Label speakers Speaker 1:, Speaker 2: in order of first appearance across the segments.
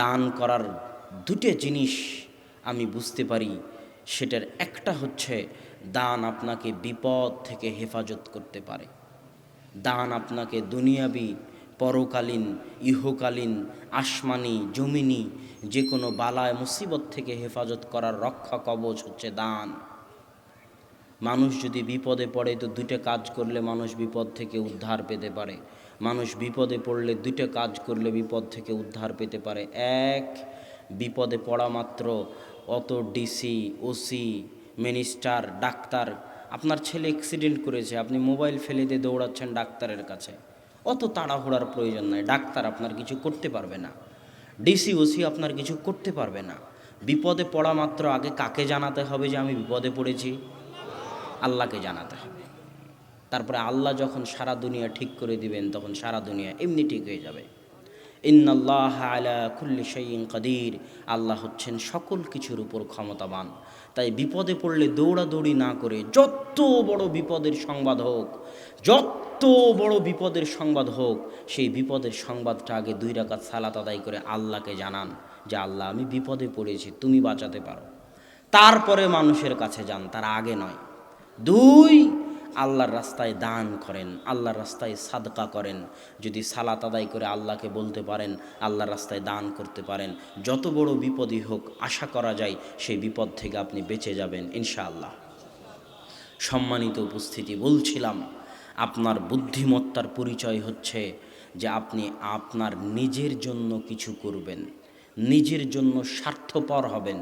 Speaker 1: দান করার দুটো জিনিস আমি বুঝতে পারি। সেটার একটা হচ্ছে দান আপনাকে বিপদ থেকে হেফাজত করতে পারে। দান আপনাকে দুনিয়াবি, পরকালীন, ইহকালীন, আসমানি, জমিনি যে কোনো বালায়, মুসিবত থেকে হেফাজত করার রক্ষা কবচ হচ্ছে দান। মানুষ যদি বিপদে পড়ে, তো দুইটা কাজ করলে মানুষ বিপদ থেকে উদ্ধার পেতে পারে। মানুষ বিপদে পড়লে দুইটা কাজ করলে বিপদ থেকে উদ্ধার পেতে পারে। এক, বিপদে পড়া মাত্র অত ডিসি, ওসি, মিনিস্টার, ডাক্তার, আপনার ছেলে অ্যাক্সিডেন্ট করেছে, আপনি মোবাইল ফেলে দিয়ে দৌড়াচ্ছেন ডাক্তারের কাছে। অত তাড়াহুড়ার প্রয়োজন নাই, ডাক্তার আপনার কিছু করতে পারবে না। ডিসি, ওসি আপনার কিছু করতে পারবে না। বিপদে পড়া মাত্র আগে কাকে জানাতে হবে যে আমি বিপদে পড়েছি? আল্লাহকে জানাতে হবে। তারপরে আল্লাহ যখন সারা দুনিয়া ঠিক করে দিবেন, তখন সারা দুনিয়া এমনি ঠিক হয়ে যাবে। ইন্নাল্লাহ আলা কুল্লি শাইইন কাদির। আল্লাহ হচ্ছেন সকল কিছুর উপর ক্ষমতাবান। তাই বিপদে পড়লে দৌড়াদৌড়ি না করে যত বড় বিপদের সংবাদ হোক, যত বড় বিপদের সংবাদ হোক, সেই বিপদের সংবাদটা আগে দুই রাকাত সালাত আদায় করে আল্লাহকে জানান যে, আল্লাহ, আমি বিপদে পড়েছি, তুমি বাঁচাতে পারো। তারপরে মানুষের কাছে যান, তার আগে নয়। দুই, আল্লাহর রাস্তায় দান করেন, আল্লাহর রাস্তায় সাদকা করেন। যদি সালাত আদায় করে আল্লাহকে বলতে পারেন, আল্লাহর রাস্তায় দান করতে পারেন। যত বড় বিপদই হোক, আশা করা যায় সেই বিপদ থেকে আপনি বেঁচে যাবেন, ইনশাআল্লাহ। সম্মানিত উপস্থিতি, বলছিলাম, আপনার বুদ্ধিমত্তার পরিচয় হচ্ছে যে আপনি আপনার নিজের জন্য কিছু করবেন, নিজের জন্য স্বার্থপর হবেন।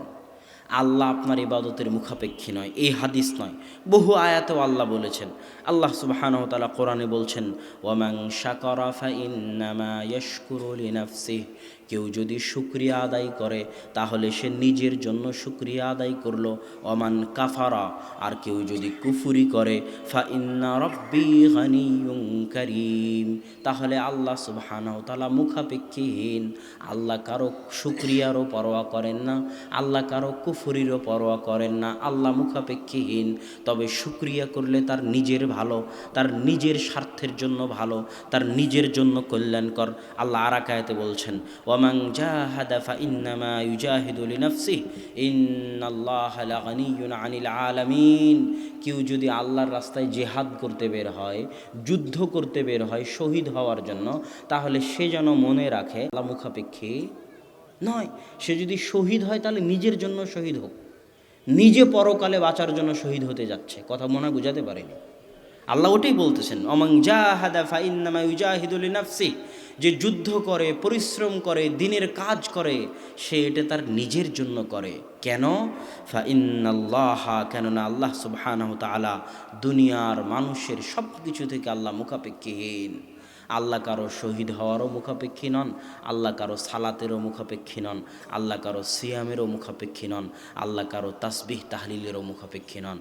Speaker 1: আল্লাহ আপনার ইবাদতের মুখাপেক্ষী নয়, এই হাদিস নয়। বহু আয়াতেও আল্লাহ বলেছেন, আল্লাহ সুবহানাহু ওয়া তাআলা কোরআনে বলছেন, ওয়ামান শাকারা ফাইন্নামা ইয়াশকুরু লিনাফসিহি কেউ যদি শুক্রিয়া আদায় করে, তাহলে সে নিজের জন্য শুক্রিয়া আদায় করল। অমান কাফারা, আর কেউ যদি কুফুরি করে ফা ইন্না রব্বি গানিয়ুম করিম। তাহলে আল্লাহ সুবহানাহু মুখাপেক্ষীহীন। আল্লাহ কারও শুক্রিয়ারও পরোয়া করেন না, আল্লাহ কারও কুফুরিরও পরোয়া করেন না, আল্লাহ মুখাপেক্ষীহীন। তবে শুক্রিয়া করলে তার নিজের ভালো, তার নিজের স্বার্থের জন্য ভালো, তার নিজের জন্য কল্যাণকর। আল্লাহ আরাকায়াতে বলছেন ওয়ামাং জাহাদা ফা ইন্নামা ইউজাহিদু লিনাফসিহি, ইন্নাল্লাহা লাগানিয়ুন আনিল আলামিন। কেউ যদি আল্লাহর রাস্তায় জেহাদ করতে বের হয়, যুদ্ধ করতে বের হয়, শহীদ হওয়ার জন্য, তাহলে সে যেন মনে রাখে, আল্লাহ মুখাপেক্ষী নয়, সে যদি শহীদ হয় তাহলে নিজের জন্য শহীদ হোক। নিজে পরকালে বাঁচার জন্য শহীদ হতে যাচ্ছে, কথা মনে বুঝাতে পারেনি। আল্লাহ ওটাই বলতেছেন অমং জাহাদা নাফসি যে যুদ্ধ করে, পরিশ্রম করে, দিনের কাজ করে, সে এটা তার নিজের জন্য করে। কেন? ফা ইন্নাল্লাহা কেননা আল্লাহ সুবহানাহু তাআলা দুনিয়ার মানুষের সব কিছু থেকে আল্লাহ মুখাপেক্ষীহীন। আল্লাহ কারও শহীদ হওয়ারও মুখাপেক্ষী নন, আল্লাহ কারও সালাতেরও মুখাপেক্ষী নন, আল্লাহ কারও সিয়ামেরও মুখাপেক্ষী নন, আল্লাহ কারও তাসবিহ তাহলিলেরও মুখাপেক্ষী নন।